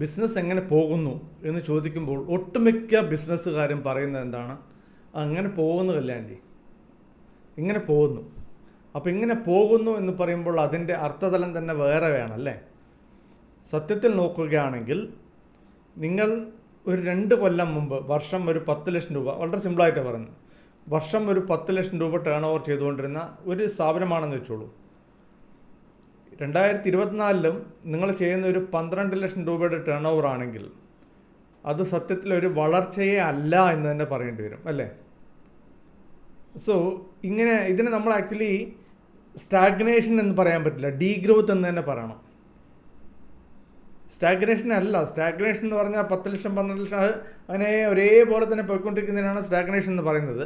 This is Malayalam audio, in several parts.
ബിസിനസ് എങ്ങനെ പോകുന്നു എന്ന് ചോദിക്കുമ്പോൾ ഒട്ടുമിക്ക ബിസിനസ്സുകാരും പറയുന്നത് എന്താണ്? അങ്ങനെ പോകുന്നു കല്യാണ്ടി ഇങ്ങനെ പോകുന്നു. അപ്പോൾ ഇങ്ങനെ പോകുന്നു എന്ന് പറയുമ്പോൾ അതിന്റെ അർത്ഥതലം തന്നെ വേറെ വേണമല്ലേ? സത്യത്തിൽ നോക്കുകയാണെങ്കിൽ നിങ്ങൾ ഒരു രണ്ട് കൊല്ലം മുമ്പ് വർഷം ഒരു പത്ത് ലക്ഷം രൂപ വളരെ സിമ്പിളായിട്ട് പറഞ്ഞു വർഷം ഒരു പത്ത് ലക്ഷം രൂപ ടേൺ ഓവർ ചെയ്തുകൊണ്ടിരുന്ന ഒരു സ്ഥാപനമാണെന്ന് വെച്ചോളൂ. രണ്ടായിരത്തി ഇരുപത്തിനാലിലും നിങ്ങൾ ചെയ്യുന്ന ഒരു പന്ത്രണ്ട് ലക്ഷം രൂപയുടെ ടേൺ ഓവർ ആണെങ്കിൽ അത് സത്യത്തിൽ ഒരു വളർച്ചയെ അല്ല എന്ന് തന്നെ പറയേണ്ടി വരും അല്ലേ? സോ ഇങ്ങനെ ഇതിനെ നമ്മൾ ആക്ച്വലി സ്റ്റാഗ്നേഷൻ എന്ന് പറയാൻ പറ്റില്ല ഡീ ഗ്രോത്ത് എന്ന് തന്നെ പറയണം. സ്റ്റാഗ്നേഷൻ അല്ല സ്റ്റാഗ്നേഷൻ എന്ന് പറഞ്ഞാൽ പത്ത് ലക്ഷം പന്ത്രണ്ട് ലക്ഷം അങ്ങനെ ഒരേപോലെ തന്നെ പോയിക്കൊണ്ടിരിക്കുന്നതിനാണ് സ്റ്റാഗ്നേഷൻ എന്ന് പറയുന്നത്.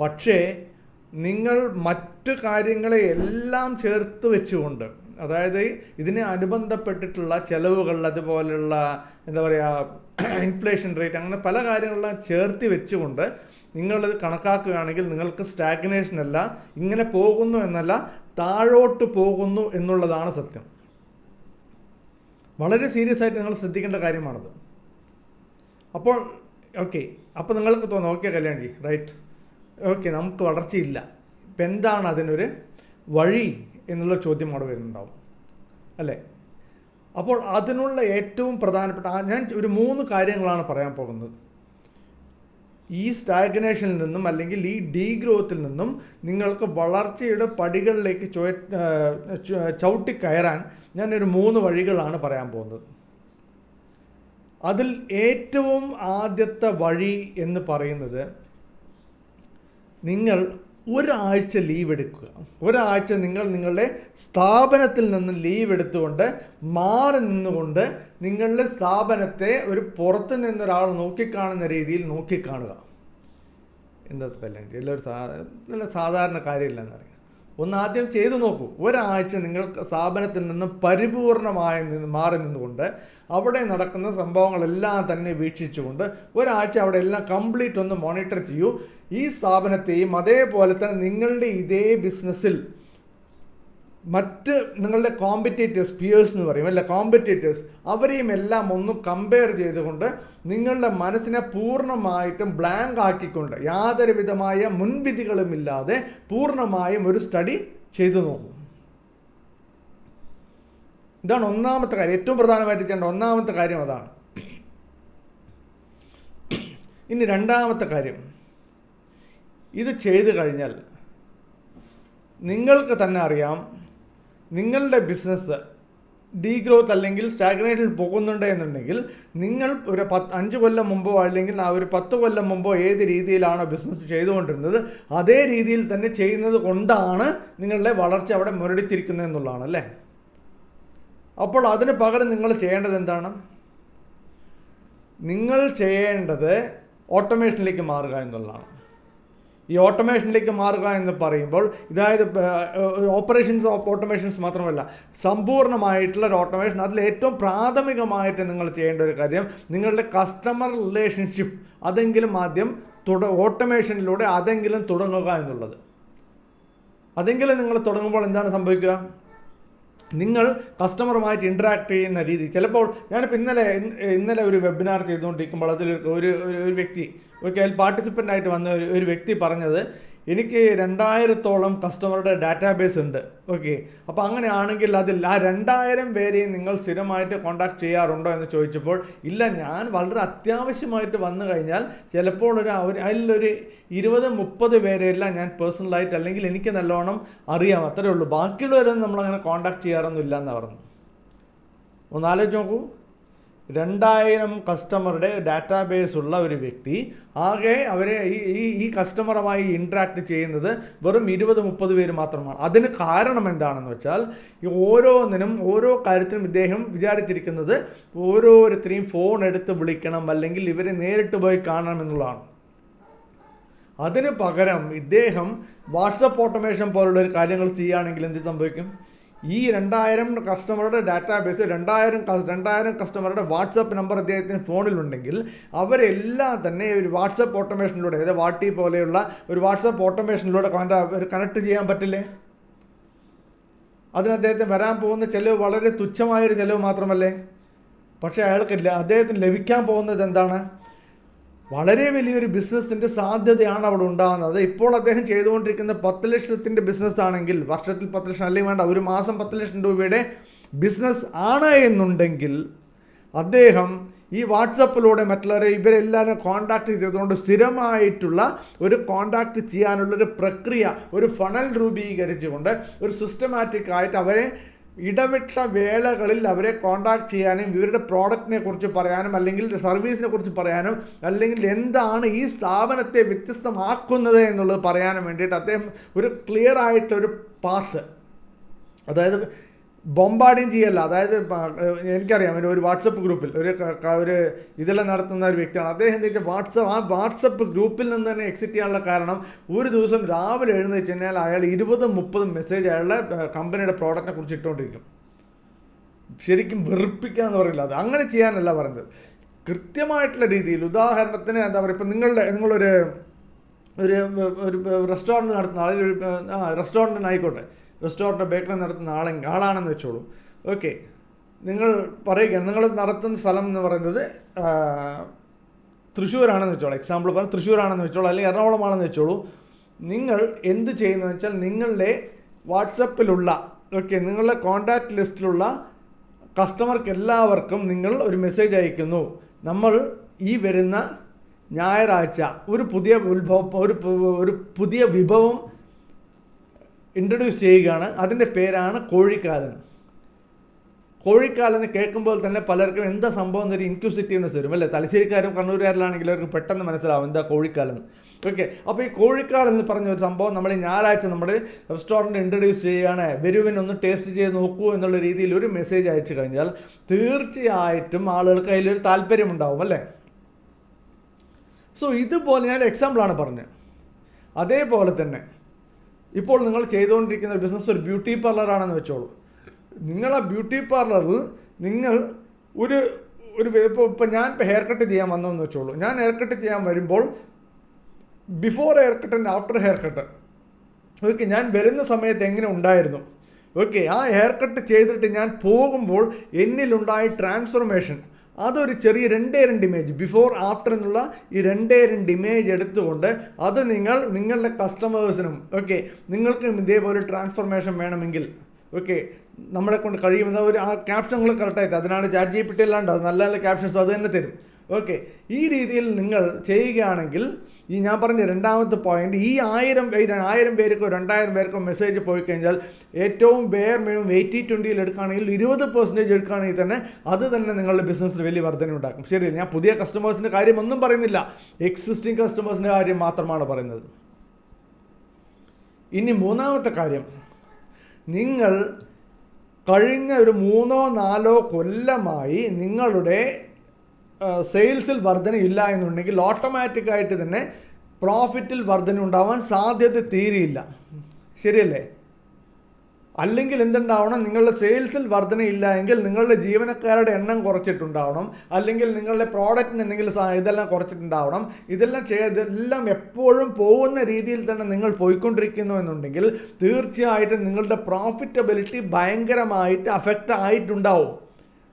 പക്ഷേ നിങ്ങൾ മറ്റു കാര്യങ്ങളെ എല്ലാം ചേർത്ത് വെച്ചുകൊണ്ട് അതായത് ഇതിനെ അനുബന്ധപ്പെട്ടിട്ടുള്ള ചെലവുകൾ അതുപോലെയുള്ള എന്താ പറയുക ഇൻഫ്ലേഷൻ റേറ്റ് അങ്ങനെ പല കാര്യങ്ങളെല്ലാം ചേർത്തി വെച്ചുകൊണ്ട് നിങ്ങളിത് കണക്കാക്കുകയാണെങ്കിൽ നിങ്ങൾക്ക് സ്റ്റാഗ്നേഷൻ അല്ല ഇങ്ങനെ പോകുന്നു എന്നല്ല താഴോട്ട് പോകുന്നു എന്നുള്ളതാണ് സത്യം. വളരെ സീരിയസ് ആയിട്ട് നിങ്ങൾ ശ്രദ്ധിക്കേണ്ട കാര്യമാണത്. അപ്പോൾ ഓക്കെ അപ്പോൾ നിങ്ങൾക്ക് തോന്നും ഓക്കെ കല്യാൺജി റൈറ്റ് ഓക്കെ നമുക്ക് വളർച്ചയില്ല. ഇപ്പം എന്താണ് അതിനൊരു വഴി? എന്നുള്ള ചോദ്യം അവിടെ വരുന്നുണ്ടാവും. അല്ലേ? അപ്പോൾ അതിനുള്ള ഏറ്റവും പ്രധാനപ്പെട്ട ഞാൻ ഒരു മൂന്ന് കാര്യങ്ങളാണ് പറയാൻ പോകുന്നത്. ഈ സ്റ്റാഗ്നേഷനിൽ നിന്നും അല്ലെങ്കിൽ ഈ ഡീഗ്രോത്തിൽ നിന്നും നിങ്ങൾക്ക് വളർച്ചയുടെ പടികളിലേക്ക് ചുവ ചവിട്ടിക്കയറാൻ ഞാനൊരു മൂന്ന് വഴികളാണ് പറയാൻ പോകുന്നത്. അതിൽ ഏറ്റവും ആദ്യത്തെ വഴി എന്ന് പറയുന്നത് നിങ്ങൾ ഒരാഴ്ച ലീവ് എടുക്കുക. ഒരാഴ്ച നിങ്ങൾ നിങ്ങളുടെ സ്ഥാപനത്തിൽ നിന്ന് ലീവ് എടുത്തുകൊണ്ട് മാറി നിന്നുകൊണ്ട് നിങ്ങളുടെ സ്ഥാപനത്തെ ഒരു പുറത്ത് നിന്നൊരാൾ നോക്കിക്കാണുന്ന രീതിയിൽ നോക്കിക്കാണുക. എന്താ എല്ലാവരും സാ നല്ല സാധാരണ കാര്യമില്ലെന്നറിയാം ഒന്ന് ആദ്യം ചെയ്തു നോക്കൂ. ഒരാഴ്ച നിങ്ങൾ സ്ഥാപനത്തിൽ നിന്ന് പരിപൂർണമായി നിന്ന് മാറി നിന്നുകൊണ്ട് അവിടെ നടക്കുന്ന സംഭവങ്ങളെല്ലാം തന്നെ വീക്ഷിച്ചുകൊണ്ട് ഒരാഴ്ച അവിടെ എല്ലാം കംപ്ലീറ്റ് ഒന്ന് മോണിറ്റർ ചെയ്യൂ. ഈ സ്ഥാപനത്തെയും അതേപോലെ തന്നെ നിങ്ങളുടെ ഇതേ ബിസിനസ്സിൽ മറ്റ് നിങ്ങളുടെ കോമ്പറ്റേറ്റേഴ്സ് പിയേഴ്സ് എന്ന് പറയും അല്ല? കോമ്പറ്റേറ്റേഴ്സ് അവരെയും എല്ലാം ഒന്ന് കമ്പയർ ചെയ്തുകൊണ്ട് നിങ്ങളുടെ മനസ്സിനെ പൂർണമായിട്ടും ബ്ലാങ്ക് ആക്കിക്കൊണ്ട് യാതൊരു വിധമായ മുൻവിധികളുമില്ലാതെ പൂർണമായും ഒരു സ്റ്റഡി ചെയ്തു നോക്കും. ഇതാണ് ഒന്നാമത്തെ കാര്യം. ഏറ്റവും പ്രധാനമായിട്ട് ചെയ്യേണ്ട ഒന്നാമത്തെ കാര്യം അതാണ്. ഇനി രണ്ടാമത്തെ കാര്യം. ഇത് ചെയ്തു കഴിഞ്ഞാൽ നിങ്ങൾക്ക് തന്നെ അറിയാം നിങ്ങളുടെ ബിസിനസ് ഡീഗ്രോത്ത് അല്ലെങ്കിൽ സ്റ്റാഗ്നേറ്റിൽ പോകുന്നുണ്ട് എന്നുണ്ടെങ്കിൽ നിങ്ങൾ ഒരു പത്ത് അഞ്ച് കൊല്ലം മുമ്പോ അല്ലെങ്കിൽ ആ ഒരു പത്ത് കൊല്ലം മുമ്പോ ഏത് രീതിയിലാണോ ബിസിനസ് ചെയ്തുകൊണ്ടിരുന്നത് അതേ രീതിയിൽ തന്നെ ചെയ്യുന്നത് കൊണ്ടാണ് നിങ്ങളുടെ വളർച്ച അവിടെ മുരടിത്തിരിക്കുന്നത് എന്നുള്ളതാണ് അല്ലേ? അപ്പോൾ അതിന് പകരം നിങ്ങൾ ചെയ്യേണ്ടത് എന്താണ്? നിങ്ങൾ ചെയ്യേണ്ടത് ഓട്ടോമേഷനിലേക്ക് മാറുക എന്നുള്ളതാണ്. ഈ ഓട്ടോമേഷനിലേക്ക് മാറുക എന്ന് പറയുമ്പോൾ ഇതായത് ഓപ്പറേഷൻസ് ഓട്ടോമേഷൻസ് മാത്രമല്ല സമ്പൂർണമായിട്ടുള്ള ഒരു ഓട്ടോമേഷൻ അതിൽ ഏറ്റവും പ്രാഥമികമായിട്ട് നിങ്ങൾ ചെയ്യേണ്ട ഒരു കാര്യം നിങ്ങളുടെ കസ്റ്റമർ റിലേഷൻഷിപ്പ് അതെങ്കിലും ആദ്യം തുട ഓട്ടോമേഷനിലൂടെ അതെങ്കിലും തുടങ്ങുക എന്നുള്ളത്. അതെങ്കിലും നിങ്ങൾ തുടങ്ങുമ്പോൾ എന്താണ് സംഭവിക്കുക? നിങ്ങൾ കസ്റ്റമറുമായിട്ട് ഇൻട്രാക്ട് ചെയ്യുന്ന രീതി. ചിലപ്പോൾ ഞാനിപ്പോൾ ഇന്നലെ ഇന്നലെ ഒരു വെബിനാർ ചെയ്തുകൊണ്ടിരിക്കുമ്പോൾ അതിൽ ഒരു ഒരു വ്യക്തി ഓക്കെ അതിൽ ആയിട്ട് വന്ന ഒരു വ്യക്തി പറഞ്ഞത് എനിക്ക് രണ്ടായിരത്തോളം കസ്റ്റമറുടെ ഡാറ്റാബേസ് ഉണ്ട്. ഓക്കെ അപ്പോൾ അങ്ങനെയാണെങ്കിൽ അതിൽ ആ രണ്ടായിരം പേരെയും നിങ്ങൾ സ്ഥിരമായിട്ട് കോൺടാക്ട് ചെയ്യാറുണ്ടോ എന്ന് ചോദിച്ചപ്പോൾ ഇല്ല ഞാൻ വളരെ അത്യാവശ്യമായിട്ട് വന്നു കഴിഞ്ഞാൽ ചിലപ്പോൾ ഒരു അവർ അതിലൊരു ഇരുപത് മുപ്പത് പേരെല്ലാം ഞാൻ പേഴ്സണലായിട്ട് അല്ലെങ്കിൽ എനിക്ക് നല്ലോണം അറിയാം. അത്രയേ ഉള്ളൂ. ബാക്കിയുള്ളവരൊന്നും നമ്മളങ്ങനെ കോൺടാക്ട് ചെയ്യാറൊന്നും ഇല്ല എന്ന് പറഞ്ഞു ഒന്ന് ആലോചിച്ച് നോക്കൂ. രണ്ടായിരം കസ്റ്റമറുടെ ഡാറ്റാബേസ് ഉള്ള ഒരു വ്യക്തി. ആകെ അവരെ ഈ ഈ കസ്റ്റമറുമായി ഇൻട്രാക്ട് ചെയ്യുന്നത് വെറും ഇരുപത് മുപ്പത് പേര് മാത്രമാണ്. അതിന് കാരണം എന്താണെന്ന് വെച്ചാൽ ഈ ഓരോന്നിനും ഓരോ കാര്യത്തിനും ഇദ്ദേഹം വിചാരിച്ചിരിക്കുന്നത് ഓരോരുത്തരെയും ഫോൺ എടുത്ത് വിളിക്കണം അല്ലെങ്കിൽ ഇവരെ നേരിട്ട് പോയി കാണണം എന്നുള്ളതാണ്. അതിന് പകരം ഇദ്ദേഹം വാട്സപ്പ് ഓട്ടോമേഷൻ പോലുള്ള ഒരു കാര്യങ്ങൾ ചെയ്യുകയാണെങ്കിൽ എന്ത് സംഭവിക്കും? ഈ രണ്ടായിരം കസ്റ്റമറുടെ ഡാറ്റാബേസ് രണ്ടായിരം രണ്ടായിരം കസ്റ്റമറുടെ വാട്സപ്പ് നമ്പർ അദ്ദേഹത്തിന് ഫോണിലുണ്ടെങ്കിൽ അവരെല്ലാം തന്നെ ഒരു വാട്സപ്പ് ഓട്ടോമേഷനിലൂടെ അതായത് വാട്ടി പോലെയുള്ള ഒരു വാട്സപ്പ് ഓട്ടോമേഷനിലൂടെ കണക്ട് ചെയ്യാൻ പറ്റില്ലേ? അതിന് അദ്ദേഹത്തിന് വരാൻ പോകുന്ന ചിലവ് വളരെ തുച്ഛമായൊരു ചിലവ് മാത്രമല്ലേ? പക്ഷേ അയാൾക്കില്ല. അദ്ദേഹത്തിന് ലഭിക്കാൻ പോകുന്നത് എന്താണ്? വളരെ വലിയൊരു ബിസിനസ്സിന്റെ സാധ്യതയാണ് അവിടെ ഉണ്ടാകുന്നത്. ഇപ്പോൾ അദ്ദേഹം ചെയ്തുകൊണ്ടിരിക്കുന്ന പത്ത് ലക്ഷത്തിന്റെ ബിസിനസ് ആണെങ്കിൽ വർഷത്തിൽ പത്ത് ലക്ഷം അല്ലെങ്കിൽ വേണ്ട ഒരു മാസം പത്ത് ലക്ഷം രൂപയുടെ ബിസിനസ് ആണ് എന്നുണ്ടെങ്കിൽ അദ്ദേഹം ഈ വാട്സപ്പിലൂടെ മറ്റുള്ളവരെ ഇവരെല്ലാവരും കോണ്ടാക്ട് ചെയ്തുകൊണ്ട് സ്ഥിരമായിട്ടുള്ള ഒരു കോണ്ടാക്ട് ചെയ്യാനുള്ളൊരു പ്രക്രിയ ഒരു ഫണൽ രൂപീകരിച്ചുകൊണ്ട് ഒരു സിസ്റ്റമാറ്റിക് ആയിട്ട് അവരെ ഇടവിട്ട വേളകളിൽ അവരെ കോണ്ടാക്ട് ചെയ്യാനും ഇവരുടെ പ്രോഡക്റ്റിനെ കുറിച്ച് പറയാനും അല്ലെങ്കിൽ സർവീസിനെ കുറിച്ച് പറയാനും അല്ലെങ്കിൽ എന്താണ് ഈ സ്ഥാപനത്തെ വ്യത്യസ്തമാക്കുന്നത് എന്നുള്ളത് പറയാനും വേണ്ടിയിട്ട് അദ്ദേഹം ഒരു ക്ലിയർ ആയിട്ടൊരു പാത്ത് അതായത് ബോംബാഡിങ് ചെയ്യല്ല. അതായത് എനിക്കറിയാം ഒരു ഒരു വാട്സപ്പ് ഗ്രൂപ്പിൽ ഒരു ഒരു ഇതെല്ലാം നടത്തുന്ന ഒരു വ്യക്തിയാണ്. അദ്ദേഹം എന്താ വെച്ചാൽ വാട്സപ്പ് ആ വാട്സപ്പ് ഗ്രൂപ്പിൽ നിന്ന് തന്നെ എക്സിറ്റ് ചെയ്യാനുള്ള കാരണം ഒരു ദിവസം രാവിലെ എഴുന്നേറ്റ് കഴിഞ്ഞാൽ അയാൾ ഇരുപതും മുപ്പതും മെസ്സേജ് അയാളുടെ കമ്പനിയുടെ പ്രോഡക്റ്റിനെ കുറിച്ച് ഇട്ടുകൊണ്ടിരിക്കും. ശരിക്കും വെറുപ്പിക്കുക എന്ന് പറയില്ല അത്. അങ്ങനെ ചെയ്യാനല്ല പറഞ്ഞത്. കൃത്യമായിട്ടുള്ള രീതിയിൽ ഉദാഹരണത്തിന് എന്താ പറയുക ഇപ്പം നിങ്ങളുടെ നിങ്ങളൊരു ഒരു ഒരു റെസ്റ്റോറന്റ് നടത്തുന്ന ഒരു ആ റെസ്റ്റോറന്റിന് ആയിക്കോട്ടെ. റെസ്റ്റോറന്റ് ബേക്കറി നടത്തുന്ന ആളെ ആളാണെന്ന് വെച്ചോളൂ. ഓക്കെ. നിങ്ങൾ പറയുക നിങ്ങൾ നടത്തുന്ന സ്ഥലം എന്ന് പറയുന്നത് തൃശ്ശൂരാണെന്ന് വെച്ചോളൂ. എക്സാമ്പിൾ പറഞ്ഞാൽ തൃശ്ശൂരാണെന്ന് വെച്ചോളൂ അല്ലെങ്കിൽ എറണാകുളമാണെന്ന് വെച്ചോളൂ. നിങ്ങൾ എന്ത് ചെയ്യുന്നു വെച്ചാൽ നിങ്ങളുടെ വാട്സപ്പിലുള്ള ഓക്കെ നിങ്ങളുടെ കോൺടാക്റ്റ് ലിസ്റ്റിലുള്ള കസ്റ്റമർക്ക് എല്ലാവർക്കും നിങ്ങൾ ഒരു മെസ്സേജ് അയക്കുന്നു. നമ്മൾ ഈ വരുന്ന ഞായറാഴ്ച ഒരു പുതിയ ഉത്ഭവം ഒരു ഒരു പുതിയ വിഭവം ഇൻട്രൊഡ്യൂസ് ചെയ്യുകയാണ്. അതിന്റെ പേരാണ് കോഴിക്കാലൻ. കോഴിക്കാലെന്ന് കേൾക്കുമ്പോൾ തന്നെ പലർക്കും എന്താ സംഭവം എന്നൊരു ഇൻക്യൂസിറ്റീവ്നെസ് വരും അല്ലേ? തലശ്ശേരിക്കാരും കണ്ണൂരുകാരിലാണെങ്കിൽ അവർക്ക് പെട്ടെന്ന് മനസ്സിലാവും എന്താ കോഴിക്കാലെന്ന് ഓക്കെ അപ്പോൾ ഈ കോഴിക്കാലം എന്ന് പറഞ്ഞ ഒരു സംഭവം നമ്മൾ ഞായറാഴ്ച നമ്മുടെ റെസ്റ്റോറന്റ് ഇൻട്രൊഡ്യൂസ് ചെയ്യുകയാണ്. വരുവിൻ ഒന്ന് ടേസ്റ്റ് ചെയ്ത് നോക്കൂ എന്നുള്ള രീതിയിൽ ഒരു മെസ്സേജ് അയച്ചു കഴിഞ്ഞാൽ തീർച്ചയായിട്ടും ആളുകൾക്ക് അതിലൊരു താല്പര്യമുണ്ടാവും അല്ലേ? സോ ഇതുപോലെ ഞാൻ എക്സാമ്പിളാണ് പറഞ്ഞത്. അതേപോലെ തന്നെ ഇപ്പോൾ നിങ്ങൾ ചെയ്തുകൊണ്ടിരിക്കുന്ന ബിസിനസ് ഒരു ബ്യൂട്ടി പാർലറാണെന്ന് വെച്ചോളൂ. നിങ്ങളെ ബ്യൂട്ടി പാർലറിൽ നിങ്ങൾ ഒരു ഒരു ഇപ്പോൾ ഇപ്പോൾ ഞാൻ ഇപ്പോൾ ഹെയർ കട്ട് ചെയ്യാൻ വന്നതെന്ന് വെച്ചോളൂ. ഞാൻ ഹെയർ കട്ട് ചെയ്യാൻ വരുമ്പോൾ before hair cut and after hair cut okay ഞാൻ വരുന്ന സമയത്ത് എങ്ങനെ ഉണ്ടായിരുന്നു? ഓക്കെ ആ ഹെയർ കട്ട് ചെയ്തിട്ട് ഞാൻ പോകുമ്പോൾ എന്നിലുണ്ടായ ട്രാൻസ്ഫോർമേഷൻ അതൊരു ചെറിയ രണ്ടേ രണ്ട് ഇമേജ് ബിഫോർ ആഫ്റ്റർ എന്നുള്ള ഈ രണ്ടേ രണ്ട് ഇമേജ് എടുത്തുകൊണ്ട് അത് നിങ്ങൾ നിങ്ങളുടെ കസ്റ്റമേഴ്സിനും ഓക്കെ നിങ്ങൾക്കും ഇതേപോലെ ട്രാൻസ്ഫോർമേഷൻ വേണമെങ്കിൽ ഓക്കെ നമ്മളെ കൊണ്ട് കഴിയുമെന്ന ഒരു ആ ക്യാപ്ഷനുകൾ കറക്റ്റായിട്ട് അതിനാണ് ചാറ്റ് ജി പി അല്ലാണ്ട് അത് നല്ല നല്ല ക്യാപ്ഷൻസ് അത് തന്നെ തരും. ഓക്കെ ഈ രീതിയിൽ നിങ്ങൾ ചെയ്യുകയാണെങ്കിൽ ഈ ഞാൻ പറഞ്ഞ രണ്ടാമത്തെ പോയിന്റ് ഈ ആയിരം ആയിരം പേർക്കോ രണ്ടായിരം പേർക്കോ മെസ്സേജ് പോയി കഴിഞ്ഞാൽ ഏറ്റവും ബെയർ മിനിമം എയ്റ്റി ട്വന്റിയിൽ എടുക്കുകയാണെങ്കിൽ ഇരുപത് പെർസെന്റേജ് എടുക്കുകയാണെങ്കിൽ തന്നെ അത് തന്നെ നിങ്ങളുടെ ബിസിനസ്സിൽ വലിയ വർധന ഉണ്ടാക്കും ശരി ഞാൻ പുതിയ കസ്റ്റമേഴ്സിന്റെ കാര്യം ഒന്നും പറയുന്നില്ല. എക്സിസ്റ്റിംഗ് കസ്റ്റമേഴ്സിന്റെ കാര്യം മാത്രമാണ് പറയുന്നത്. ഇനി മൂന്നാമത്തെ കാര്യം. നിങ്ങൾ കഴിഞ്ഞ ഒരു മൂന്നോ നാലോ കൊല്ലമായി നിങ്ങളുടെ സെയിൽസിൽ വർധന ഇല്ല എന്നുണ്ടെങ്കിൽ ഓട്ടോമാറ്റിക്കായിട്ട് തന്നെ പ്രോഫിറ്റിൽ വർധന ഉണ്ടാവാൻ സാധ്യത തീരെയില്ല. ശരിയല്ലേ? അല്ലെങ്കിൽ എന്തുണ്ടാവണം? നിങ്ങളുടെ സെയിൽസിൽ വർധന ഇല്ല എങ്കിൽ നിങ്ങളുടെ ജീവനക്കാരുടെ എണ്ണം കുറച്ചിട്ടുണ്ടാവണം. അല്ലെങ്കിൽ നിങ്ങളുടെ പ്രോഡക്റ്റിന് എന്തെങ്കിലും ഇതെല്ലാം കുറച്ചിട്ടുണ്ടാവണം. ഇതെല്ലാം ചെയ്യ ഇതെല്ലാം എപ്പോഴും പോകുന്ന രീതിയിൽ തന്നെ നിങ്ങൾ പോയിക്കൊണ്ടിരിക്കുന്നു എന്നുണ്ടെങ്കിൽ തീർച്ചയായിട്ടും നിങ്ങളുടെ പ്രോഫിറ്റബിലിറ്റി ഭയങ്കരമായിട്ട് അഫക്റ്റ് ആയിട്ടുണ്ടാവും.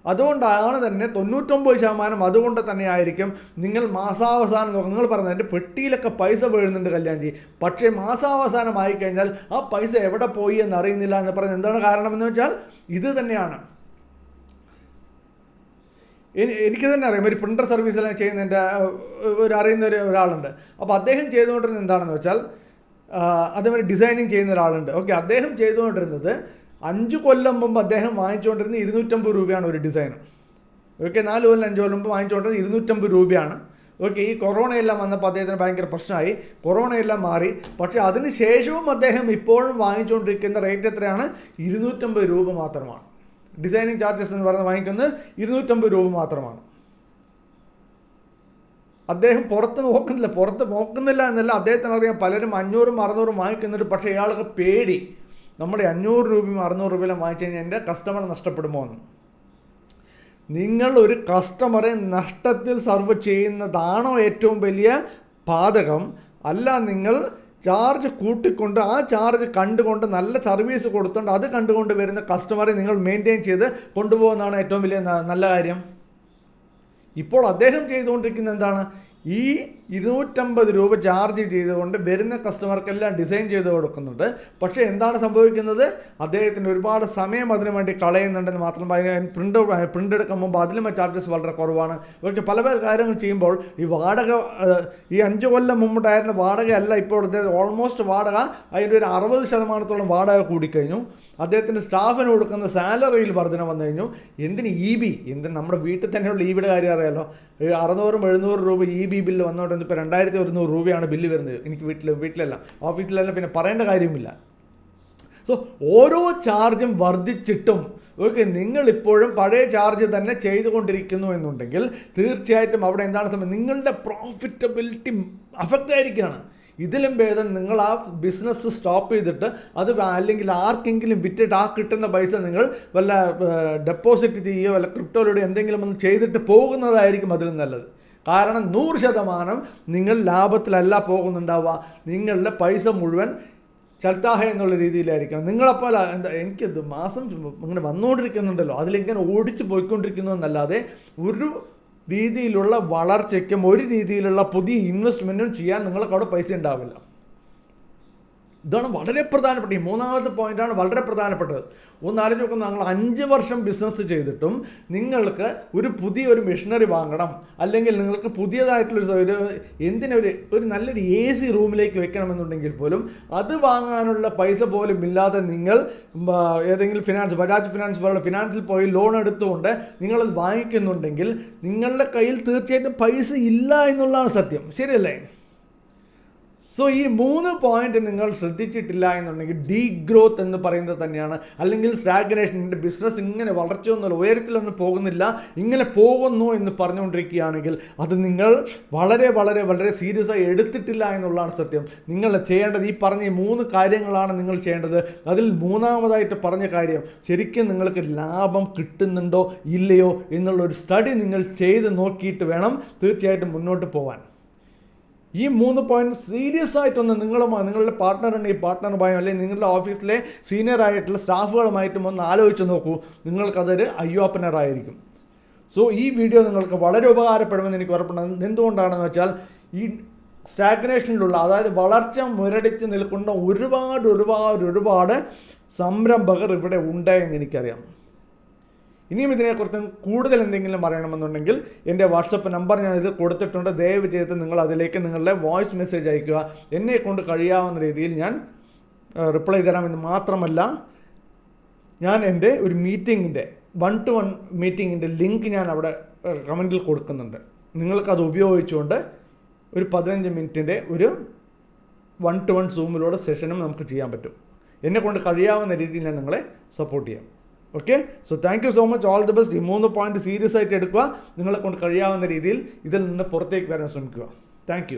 അതുകൊണ്ടാണ് തന്നെ തൊണ്ണൂറ്റൊമ്പത് ശതമാനം അതുകൊണ്ട് തന്നെ ആയിരിക്കും നിങ്ങൾ മാസാവസാനം നിങ്ങൾ പറഞ്ഞത് എന്റെ പെട്ടിയിലൊക്കെ പൈസ വീഴുന്നുണ്ട് കല്യാൺജി. പക്ഷേ മാസാവസാനം ആയിക്കഴിഞ്ഞാൽ ആ പൈസ എവിടെ പോയി എന്ന് അറിയുന്നില്ല എന്ന് പറയുന്നത് എന്താണ് കാരണം എന്ന് വെച്ചാൽ ഇത് തന്നെയാണ്. എനി- എനിക്ക് തന്നെ അറിയാം ഒരു പ്രിന്റർ സർവീസെല്ലാം ചെയ്യുന്ന എന്റെ ഒരു അറിയുന്ന ഒരു ഒരാളുണ്ട്. അപ്പോൾ അദ്ദേഹം ചെയ്തുകൊണ്ടിരുന്നത് എന്താണെന്ന് വെച്ചാൽ അതേപോലെ ഡിസൈനിങ് ചെയ്യുന്ന ഒരാളുണ്ട്. ഓക്കെ അദ്ദേഹം ചെയ്തുകൊണ്ടിരുന്നത് അഞ്ച് കൊല്ലം മുമ്പ് അദ്ദേഹം വാങ്ങിച്ചുകൊണ്ടിരുന്ന ഇരുന്നൂറ്റമ്പത് രൂപയാണ് ഒരു ഡിസൈൻ ഓക്കെ നാല് കൊല്ലം അഞ്ച് കൊല്ലം മുമ്പ് വാങ്ങിച്ചുകൊണ്ടിരുന്ന ഇരുന്നൂറ്റമ്പത് രൂപയാണ്. ഓക്കെ ഈ കൊറോണയെല്ലാം വന്നപ്പോൾ അദ്ദേഹത്തിന് ഭയങ്കര പ്രശ്നമായി. കൊറോണയെല്ലാം മാറി. പക്ഷേ അതിന് ശേഷവും അദ്ദേഹം ഇപ്പോഴും വാങ്ങിച്ചുകൊണ്ടിരിക്കുന്ന റേറ്റ് എത്രയാണ്? ഇരുന്നൂറ്റമ്പത് രൂപ മാത്രമാണ്. ഡിസൈനിങ് ചാർജസ് എന്ന് പറഞ്ഞ് വാങ്ങിക്കുന്നത് ഇരുന്നൂറ്റമ്പത് രൂപ മാത്രമാണ്. അദ്ദേഹം പുറത്ത് നോക്കുന്നില്ല. പുറത്ത് നോക്കുന്നില്ല എന്നല്ല. അദ്ദേഹത്തിന് അറിയാം പലരും അഞ്ഞൂറും അറുന്നൂറും വാങ്ങിക്കുന്നുണ്ട്. പക്ഷേ ഇയാൾക്ക് പേടി. നമ്മുടെ അഞ്ഞൂറ് രൂപയും അറുന്നൂറ് രൂപയിലും വാങ്ങിച്ചു കഴിഞ്ഞാൽ എന്റെ കസ്റ്റമർ നഷ്ടപ്പെടുമോ എന്ന്. നിങ്ങൾ ഒരു കസ്റ്റമറെ നഷ്ടത്തിൽ സർവ് ചെയ്യുന്നതാണോ ഏറ്റവും വലിയ പാതകം? അല്ല നിങ്ങൾ ചാർജ് കൂട്ടിക്കൊണ്ട് ആ ചാർജ് കണ്ടുകൊണ്ട് നല്ല സർവീസ് കൊടുത്തുകൊണ്ട് അത് കണ്ടുകൊണ്ട് വരുന്ന കസ്റ്റമറെ നിങ്ങൾ മെയിന്റെയിൻ ചെയ്ത് കൊണ്ടുപോകുന്നതാണ് ഏറ്റവും വലിയ നല്ല കാര്യം. ഇപ്പോൾ അദ്ദേഹം ചെയ്തുകൊണ്ടിരിക്കുന്നത് എന്താണ്? ഈ ഇരുന്നൂറ്റമ്പത് രൂപ ചാർജ് ചെയ്തുകൊണ്ട് വരുന്ന കസ്റ്റമർക്കെല്ലാം ഡിസൈൻ ചെയ്ത് കൊടുക്കുന്നുണ്ട് പക്ഷേ എന്താണ് സംഭവിക്കുന്നത്? അദ്ദേഹത്തിന് ഒരുപാട് സമയം അതിനു വേണ്ടി കളയുന്നുണ്ടെന്ന് മാത്രം പ്രിന്റ് പ്രിന്റ് എടുക്കാൻ മുമ്പ് അതിലും ചാർജസ് വളരെ കുറവാണ്. ഇവർക്ക് പല പല കാര്യങ്ങൾ ചെയ്യുമ്പോൾ ഈ വാടക ഈ അഞ്ച് കൊല്ലം മുമ്പുണ്ടായിരുന്ന വാടകയല്ല ഇപ്പോൾ അദ്ദേഹം ഓൾമോസ്റ്റ് വാടക അതിന്റെ ഒരു അറുപത് ശതമാനത്തോളം വാടക കൂടിക്കഴിഞ്ഞു. അദ്ദേഹത്തിന്റെ സ്റ്റാഫിന് കൊടുക്കുന്ന സാലറിയിൽ വർധന വന്നു കഴിഞ്ഞു. എന്തിന് ഇ ബി എന്തിന് നമ്മുടെ വീട്ടിൽ തന്നെയുള്ള ഇ ബിയുടെ കാര്യം അറിയാലോ. ഈ അറുന്നൂറും എഴുന്നൂറ് രൂപ ഇ ബി ബില്ല് വന്നോണ്ട് ഇപ്പോൾ രണ്ടായിരത്തി ഒരുന്നൂറ് രൂപയാണ് ബില്ല് വരുന്നത്. എനിക്ക് വീട്ടിൽ വീട്ടിലല്ല ഓഫീസിലല്ല പിന്നെ പറയേണ്ട കാര്യമില്ല സോ ഓരോ ചാർജും വർദ്ധിച്ചിട്ടും ഓക്കെ നിങ്ങൾ ഇപ്പോഴും പഴയ ചാർജ് തന്നെ ചെയ്തുകൊണ്ടിരിക്കുന്നു എന്നുണ്ടെങ്കിൽ തീർച്ചയായിട്ടും അവിടെ എന്താണ് സംഭവം? നിങ്ങളുടെ പ്രോഫിറ്റബിലിറ്റി അഫക്റ്റ് ആയിരിക്കുകയാണ്. ഇതിലും ഭേദം നിങ്ങൾ ആ ബിസിനസ് സ്റ്റോപ്പ് ചെയ്തിട്ട് അത് അല്ലെങ്കിൽ ആർക്കെങ്കിലും വിറ്റിട്ട് ആ കിട്ടുന്ന പൈസ നിങ്ങൾ വല്ല ഡെപ്പോസിറ്റ് ചെയ്യുകയോ വല്ല ക്രിപ്റ്റോയിലൂടെ എന്തെങ്കിലും ഒന്ന് ചെയ്തിട്ട് പോകുന്നതായിരിക്കും അതിലും നല്ലത്. കാരണം നൂറ് ശതമാനം നിങ്ങൾ ലാഭത്തിലല്ല പോകുന്നുണ്ടാവുക. നിങ്ങളുടെ പൈസ മുഴുവൻ ചൽത്താഹ എന്നുള്ള രീതിയിലായിരിക്കണം. നിങ്ങളെപ്പോലെ എന്താ എനിക്കത് മാസം ഇങ്ങനെ വന്നുകൊണ്ടിരിക്കുന്നുണ്ടല്ലോ. അതിലിങ്ങനെ ഓടിച്ച് പോയിക്കൊണ്ടിരിക്കുന്നു എന്നല്ലാതെ ഒരു രീതിയിലുള്ള വളർച്ചയ്ക്കും ഒരു രീതിയിലുള്ള പുതിയ ഇൻവെസ്റ്റ്മെന്റും ചെയ്യാൻ നിങ്ങൾക്ക് അവിടെ പൈസ ഉണ്ടാവില്ല. ഇതാണ് വളരെ പ്രധാനപ്പെട്ട ഈ മൂന്നാമത്തെ പോയിന്റാണ് വളരെ പ്രധാനപ്പെട്ടത്. ഒന്ന് ആലോചിച്ച് നോക്കുന്ന നിങ്ങൾ അഞ്ച് വർഷം ബിസിനസ് ചെയ്തിട്ടും നിങ്ങൾക്ക് ഒരു പുതിയ ഒരു മെഷീനറി വാങ്ങണം. അല്ലെങ്കിൽ നിങ്ങൾക്ക് പുതിയതായിട്ടുള്ളൊരു ഒരു എന്തിനൊരു ഒരു നല്ലൊരു എ സി റൂമിലേക്ക് വെക്കണമെന്നുണ്ടെങ്കിൽ പോലും അത് വാങ്ങാനുള്ള പൈസ പോലും ഇല്ലാതെ നിങ്ങൾ ഏതെങ്കിലും ഫിനാൻസ് ബജാജ് ഫിനാൻസ് പോലുള്ള ഫിനാൻസിൽ പോയി ലോൺ എടുത്തുകൊണ്ട് നിങ്ങളത് വാങ്ങിക്കുന്നുണ്ടെങ്കിൽ നിങ്ങളുടെ കയ്യിൽ തീർച്ചയായിട്ടും പൈസ ഇല്ല എന്നുള്ളതാണ് സത്യം. ശരിയല്ലേ? സോ ഈ മൂന്ന് പോയിന്റ് നിങ്ങൾ ശ്രദ്ധിച്ചിട്ടില്ല എന്നുണ്ടെങ്കിൽ ഡീ ഗ്രോത്ത് എന്ന് പറയുന്നത് തന്നെയാണ്. അല്ലെങ്കിൽ സ്റ്റാഗ്നേഷൻ എന്റെ ബിസിനസ് ഇങ്ങനെ വളർച്ചയൊന്നുമില്ല ഉയരത്തിലൊന്നും പോകുന്നില്ല ഇങ്ങനെ പോകുന്നു എന്ന് പറഞ്ഞുകൊണ്ടിരിക്കുകയാണെങ്കിൽ അത് നിങ്ങൾ വളരെ വളരെ വളരെ സീരിയസ് ആയി എടുത്തിട്ടില്ല എന്നുള്ളതാണ് സത്യം. നിങ്ങൾ ചെയ്യേണ്ടത് ഈ പറഞ്ഞ മൂന്ന് കാര്യങ്ങളാണ് നിങ്ങൾ ചെയ്യേണ്ടത്. അതിൽ മൂന്നാമതായിട്ട് പറഞ്ഞ കാര്യം ശരിക്കും നിങ്ങൾക്ക് ലാഭം കിട്ടുന്നുണ്ടോ ഇല്ലയോ എന്നുള്ള ഒരു സ്റ്റഡി നിങ്ങൾ ചെയ്ത് നോക്കിയിട്ട് വേണം തീർച്ചയായിട്ടും മുന്നോട്ട് പോകാൻ ഈ മൂന്ന് പോയിന്റ് സീരിയസ് ആയിട്ടൊന്ന് നിങ്ങളുമായി നിങ്ങളുടെ പാർട്ട്ണറുണ്ട് ഈ പാർട്ട്ണറുമായും അല്ലെങ്കിൽ നിങ്ങളുടെ ഓഫീസിലെ സീനിയർ ആയിട്ടുള്ള സ്റ്റാഫുകളുമായിട്ടും ഒന്ന് ആലോചിച്ച് നോക്കൂ. നിങ്ങൾക്കതൊരു അയ്യോപ്പനറായിരിക്കും സോ ഈ വീഡിയോ നിങ്ങൾക്ക് വളരെ ഉപകാരപ്പെടുമെന്ന് എനിക്ക് ഉറപ്പുണ്ട്. എന്തുകൊണ്ടാണെന്ന് വെച്ചാൽ ഈ സ്റ്റാഗ്നേഷനിലുള്ള അതായത് വളർച്ച മുരടിച്ച് നിൽക്കുന്ന ഒരുപാട് ഒരുപാട് ഒരുപാട് സംരംഭകർ ഇവിടെ ഉണ്ട് എന്ന് എനിക്കറിയാം. ഇനിയും ഇതിനെക്കുറിച്ച് കൂടുതൽ എന്തെങ്കിലും പറയണമെന്നുണ്ടെങ്കിൽ എന്റെ വാട്സപ്പ് നമ്പർ ഞാൻ ഇത് കൊടുത്തിട്ടുണ്ട്. ദയവ് ചെയ്ത് നിങ്ങൾ അതിലേക്ക് നിങ്ങളുടെ വോയിസ് മെസ്സേജ് അയക്കുക എന്നെ കൊണ്ട് കഴിയാവുന്ന രീതിയിൽ ഞാൻ റിപ്ലൈ തരാമെന്ന് മാത്രമല്ല ഞാൻ എന്റെ ഒരു മീറ്റിങ്ങിന്റെ വൺ ടു വൺ മീറ്റിങ്ങിന്റെ ലിങ്ക് ഞാൻ അവിടെ കമന്റിൽ കൊടുക്കുന്നുണ്ട്. നിങ്ങൾക്കത് ഉപയോഗിച്ചുകൊണ്ട് ഒരു പതിനഞ്ച് മിനിറ്റിന്റെ ഒരു വൺ ടു വൺ സൂമിലൂടെ സെഷനും നമുക്ക് ചെയ്യാൻ പറ്റും. എന്നെ കൊണ്ട് കഴിയാവുന്ന രീതിയിൽ ഞാൻ നിങ്ങളെ സപ്പോർട്ട് ചെയ്യാം. Okay so thank you so much all the best ഈ മൂന്ന് പോയിന്റ് സീരിയസ് ആയിട്ട് എടുക്കുക. നിങ്ങളെ കൊണ്ട് കഴിയാവുന്ന രീതിയിൽ ഇതിൽ നിന്ന് പുറത്തേക്ക് വരാൻ ശ്രമിക്കുക. താങ്ക്